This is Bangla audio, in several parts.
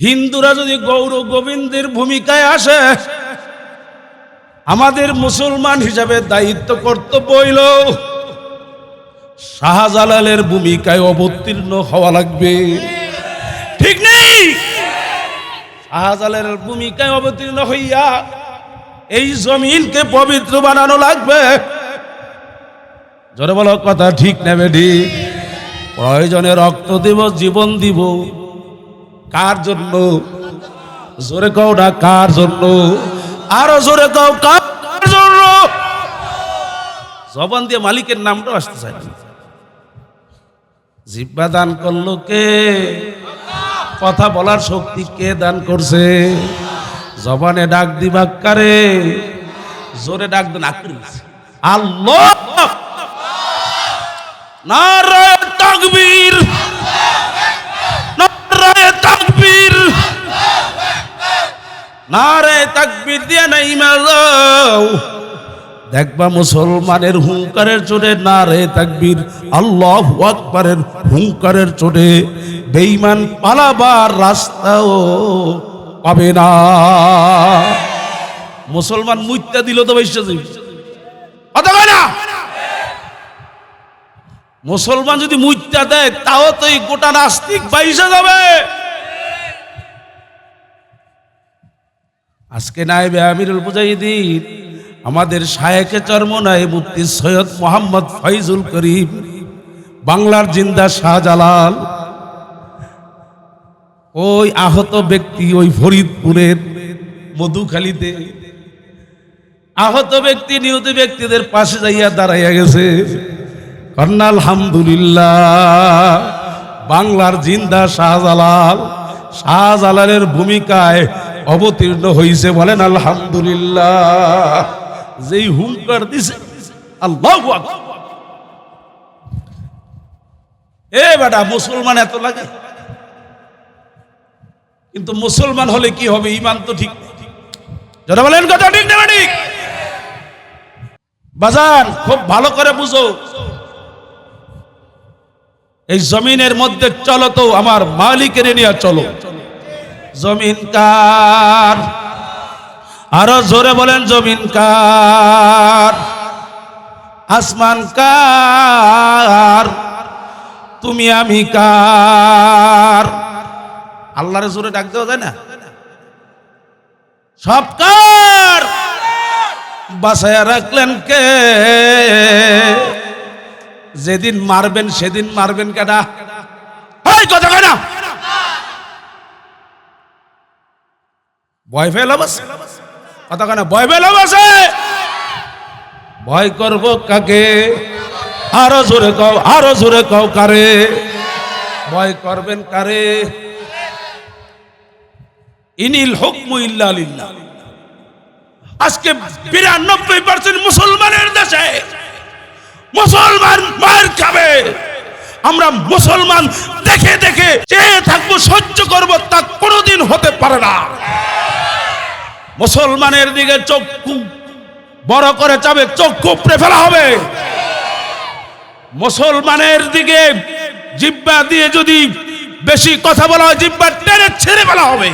হিন্দুরা যদি গৌর গোবিন্দের ভূমিকায় আসে, আমাদের মুসলমান হিসাবে দায়িত্ব কর্তব্য হইল শাহজালালের ভূমিকায় অবতীর্ণ হওয়া লাগবে। ঠিক নেই? শাহজালালের ভূমিকায় অবতীর্ণ হইয়া এই জমিনকে পবিত্র বানানো লাগবে। জোরে বলো কথা ঠিক নেবে ঠিক প্রয়োজনে রক্ত দিব, জীবন দিব। কার জন্য? জোরে কও না, কার জন্য? আরও জোরে কও, কার জন্য? জবান দিয়ে মালিকের নামটা আসতে চাই জিব্বা দান করল কে? কথা বলার শক্তি কে দান করছে? জবানে ডাক দিবা কারে? জোরে ডাক দেন আকরিস আল্লাহ! নারায় তাকবীর! নারায় তাকবীর দিয়ে নাই মারাও দেখবা মুসলমানের হুঙ্কারের চোটে নারে তাকবীর, আল্লাহ আকবরের হুঙ্কারের চোটে বেঈমান পালাবার রাস্তাও পাবে না। মুসলমান মুইত্যা দিল তো বৈশ্য না? মুসলমান যদি মুইত্যা দেয়, তাও তো এই গোটা নাস্তিক বাইসে যাবে। আজকে নাইবে আমিরুল মুজাহিদিন, আমাদের শায়েকে চর্মনায় মুফতি সৈয়দ মোহাম্মদ ফয়জুল করিম, বাংলার জিন্দা শাহজালাল, ওই আহত ব্যক্তি ওই ফরিদপুরের মধুখালীতে। আহত ব্যক্তি, নিহত ব্যক্তিদের পাশে যাইয়া দাঁড়াইয়া গেছে। কন্যা আলহামদুলিল্লাহ, বাংলার জিন্দা শাহজালাল, শাহজালালের ভূমিকায় অবতীর্ণ হইছে বলেন, আলহামদুলিল্লাহ। যেই হুঙ্কার দিছে, আল্লাহ এ বেটা, মুসলমান এত লাগে? কিন্তু মুসলমান হলে কি হবে? ইমান তো ঠিক। যারা বলেন, কথা ঠিক না ঠিক বাজান, খুব ভালো করে বুঝো। এই জমিনের মধ্যে চলো তো, আমার মালিকের নিয়ে চলো। জমিন কার? আরও জোরে বলেন, জমিন কার? আসমান কার? তুমি, আমি কার? আল্লাহরে জোরে ডাক দেওয়া যায় না? সব কার? বাসায় রাখলেন কে? যেদিন মারবেন, সেদিন মারবেন ওই কথা কয় না ভয় ফেল অবশ্য কথা কয় না ভয় ফেল অবশ্য ভয় করব কাকে? আরও জোরে আরও জোরে কারে? ভয় করবেন কারে? ইনিল আজকে বিরানব্বই পার্সেন্ট মুসলমানের দেশে মুসলমান মার খাবে। আমরা মুসলমান দেখে দেখে চেয়ে থাকব সহ্য করব তা কোনোদিন হতে পারে না। মুসলমানের দিকে চক্ষু বড় করে চাবে, চক্ষু উপড়ে ফেলা হবে। মুসলমানের দিকে জিব্বা দিয়ে যদি বেশি কথা বলা হয়, জিব্বা টেনে ছেড়ে ফেলা হবে।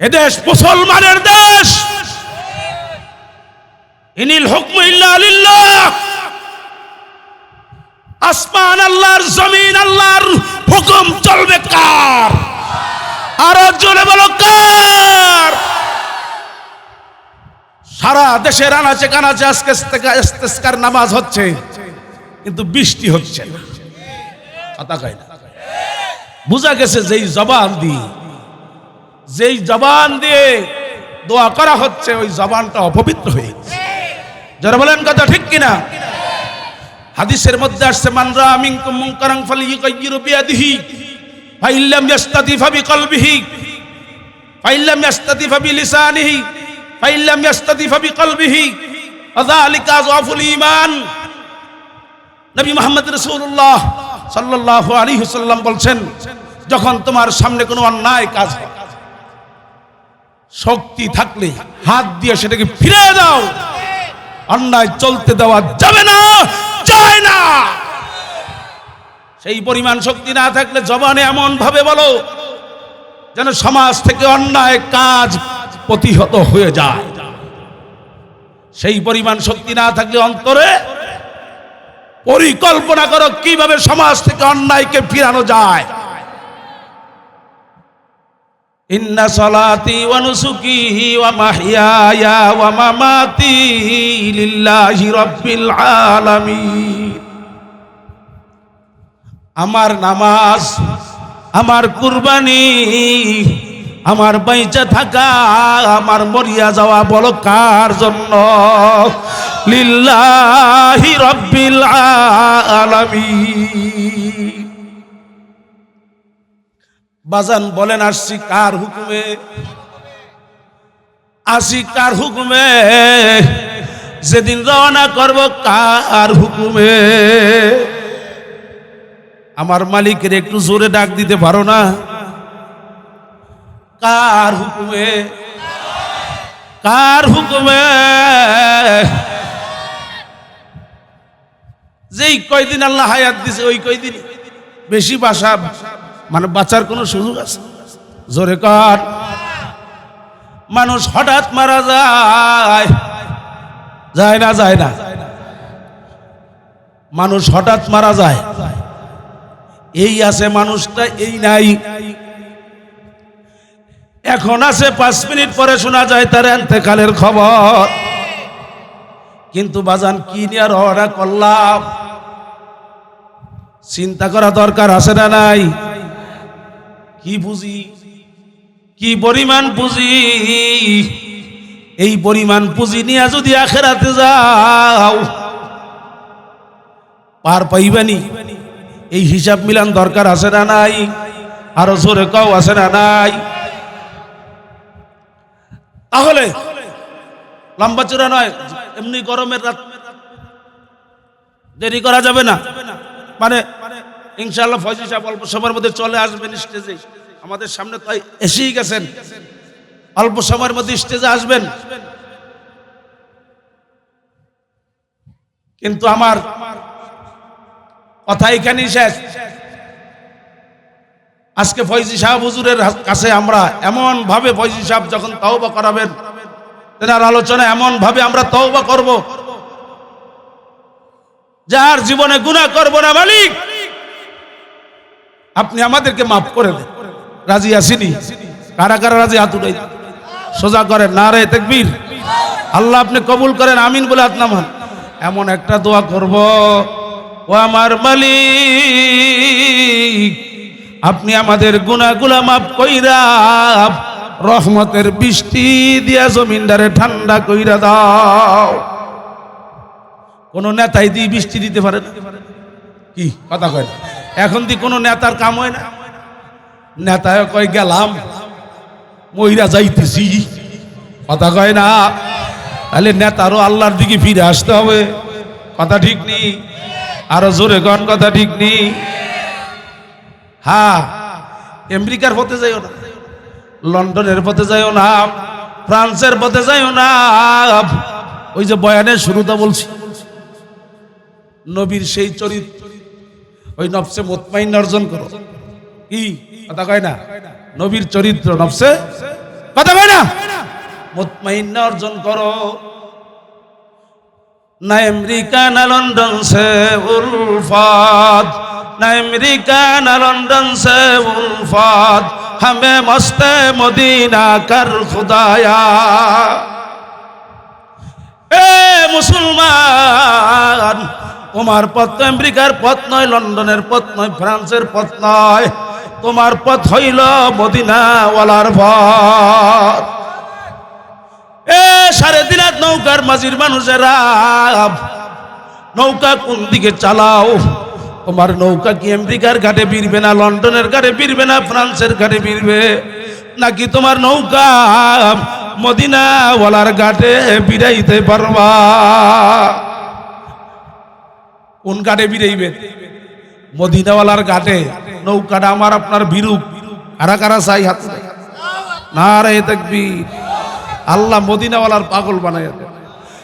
এদেশ মুসলমানের দেশ। ইনিল হুকম ইল্লা লিল্লাহ। আসমান আল্লাহর, জমিন আল্লাহর, হুকুম চলবে কার? জোরে বলো কার সারা দেশের আনাচে কানাচে আজকে ইস্তেস্কার নামাজ হচ্ছে, কিন্তু বৃষ্টি হচ্ছে না। বুঝা গেছে যেই জবান দিয়ে, যেই জবান দিয়ে দোয়া করা হচ্ছে, ওই জবানটা অপবিত্র হয়ে গেছে। যারা বলেন কথা ঠিক কিনা? হাদিসের মধ্যে আসছে মানরা মিনকুম মুনকারান ফালিয়ুগাইয়িরু বিয়াদিহি ফাইল্লাম ইয়াস্তাতিফা বিকলবিহি ফাইল্লাম ইয়াস্তাতিফা বিলিসানিহি, ফাইল্লাম ইয়াস্তাতিফা বিকলবিহি আযালিকা আযআফুল ঈমান। নবী মুহাম্মদ রাসূলুল্লাহ সাল্লাল্লাহু আলাইহি ওয়াসাল্লাম বলছেন, যখন তোমার সামনে কোনো অন্যায় কাজ শক্তি থাকলে হাত দিয়ে সেটাকে ফিরে দাও। অন্যায় চলতে দেওয়া যাবে না, যায় না। সেই পরিমাণ শক্তি না থাকলে জবানে এমন ভাবে বলো যেন সমাজ থেকে অন্যায় কাজ প্রতিহত হয়ে যায়। সেই পরিমাণ শক্তি না থাকলে অন্তরে পরিকল্পনা করো কীভাবে সমাজ থেকে অন্যায়কে ফিরানো যায়। আমার নামাজ আমার কুরবানি, আমার বাইচা থাকা, আমার মরিয়া যাওয়া বলো কার জন্য লিল্লাহি রব্বিল আলামিন। বাজান বলেন, আসছি কার হুকুমে? আসি কার হুকুমে? যেদিন রওনা করব কার হুকুমে? আমার মালিকের একটু জোরে ডাক দিতে পারো না? কার হুকুমে? কার হুকুমে? যেই কয়দিন আল্লাহ হায়াত দিছে, ওই কয়দিন বেশি বাসা মানে বাঁচার কোনো সুযোগ আছে? জোরে কর। মানুষ হঠাৎ মারা যায়। যায় না যায় না। মানুষ হঠাৎ মারা যায়। এই আছে মানুষটা, এই নাই। এখন আছে পাঁচ মিনিট পরে শোনা যায় তার এতেকালের খবর। কিন্তু বাজান, কি নিয়ে রওনা করলাম? চিন্তা করা দরকার আছে না নাই? কি বুঝি? কি পরিমাণ পুঁজি এই পরিমাণ পুঁজি নিয়ে যদি আখেরাতে যাও, পার পাইবানি এই হিসাব মিলান দরকার আছে না নাই? আরও জোরে কও, আছে না নাই? তাহলে লম্বা চূড়া নয়, এমনি গরমের রাত দেরি করা যাবে না। মানে ইনশাআল্লাহ ফয়জি সাহেব অল্প সময়ের মধ্যে চলে আসবেন স্টেজে। আমাদের সামনে তাই এসেই গেছেন। অল্প সময়ের মধ্যে স্টেজে আসবেন। কিন্তু আমার কথা এখানেই শেষ। আজকে ফয়জি সাহেব হুজুরের কাছে আমরা এমন ভাবে ফয়জি সাহেব যখন তওবা করাবেন, তেনার আলোচনা এমন ভাবে আমরা তওবা করব। যার জীবনে গুনাহ করব না মালিক, আপনি আমাদেরকে মাফ করে দেন। রাজি আসিনি কারা কারা রাজি হাত উঠাই সোজা করেন না রে তেকবীর। আল্লাহ আপনি কবুল করেন, আমিন বলে হাত নামান। এমন একটা দোয়া করব। ও আমার মালিক, আপনি আমাদের গুনাহগুলা মাফ কইরা রহমতের বৃষ্টি দিয়া জমিনদারে ঠান্ডা কইরা দাও। কোন নেতাই দিয়ে বৃষ্টি দিতে পারে না। কি কথা কয় না? এখন দি কোনো নেতার কাম হয় না। নেতায় কয়, গেলাম মহিলা যাইতেছি। কথা কয় না? তাহলে নেতারও আল্লাহর দিকে ফিরে আসতে হবে। কথা ঠিক নেই? আরও জোরে কন কথা ঠিক নেই হ্যাঁ আমেরিকার পথে যাইও না, লন্ডনের পথে যাইও না, ফ্রান্সের পথে যাইও না। ওই যে বয়ানের শুরুটা বলছি। নবীর সেই চরিত্র, ওই নবসে মোতমাইন অর্জন করো। কি? কথা কয় না? নবীর চরিত্র নবসে? কথা কয় না? মোতমাইন অর্জন করো। না আমেরিকা, না লন্ডন, সে উলফাত। না আমেরিকা, না লন্ডন, সে উলফাত। হামে মস্তে মদিনা কর খুদায়া। এ মুসলমান, তোমার পথ আমেরিকার পথ নয়, লন্ডনের পথ নয়, ফ্রান্সের পথ নয়। তোমার পথ হইল মদিনাওয়ালার পথ। এ, সাড়ে দিন রাত নৌকার মাঝির মানুষেরা, নৌকা কোন দিকে চালাও? তোমার নৌকা কি আমেরিকার ঘাটে বিরবে না লন্ডনের ঘাটে বিরবে না ফ্রান্সের ঘাটে বিরবে নাকি তোমার নৌকা মদিনাওয়ালার ঘাটে বিরাইতে পারবা? কোন ঘাটে বিরাইবেন মদিনাওয়ালার ঘাটে। নৌকাটা আমার, আপনার বিরূপ। কারা কারা চাই হাত না রে দেখবি আল্লাহ মদিনাওয়ালার পাগল বানাই